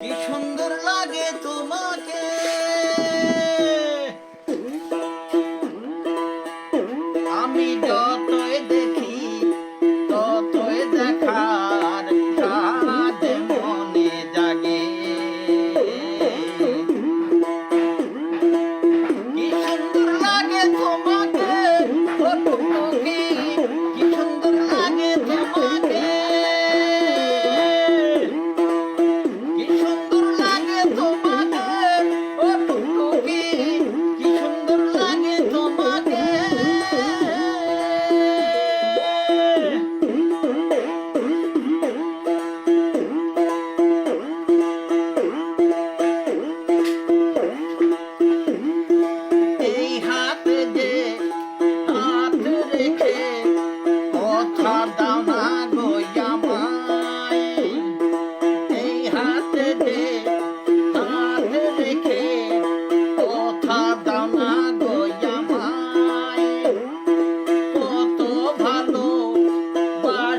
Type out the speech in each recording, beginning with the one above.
কি সুন্দর লাগে তোমাকে।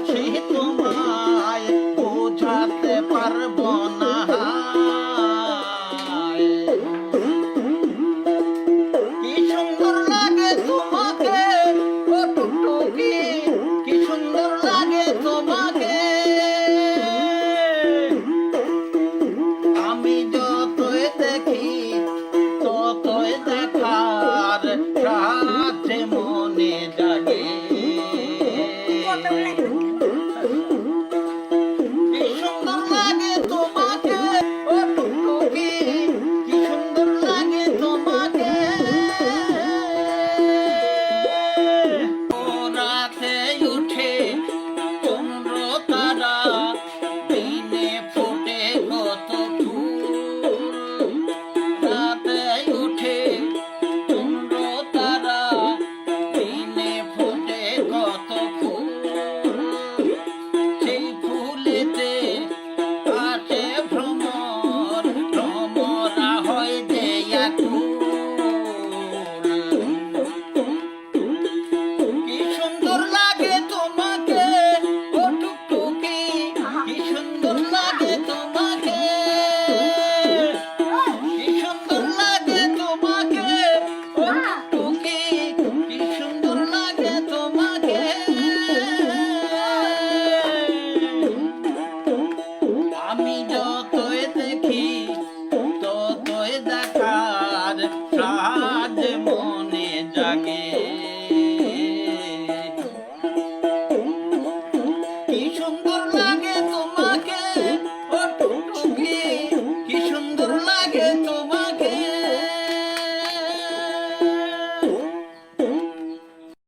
ভালোবাসি তোমায়, বোঝাতে পারব না। কি সুন্দর লাগে তোমাকে কতটুকি কি সুন্দর লাগে তোমাকে। আমি যতই দেখি, ততই দেখার রাতে মনে জাগে। যতই দেখি ততই দেখার সাজ মনে জাগে। কি সুন্দর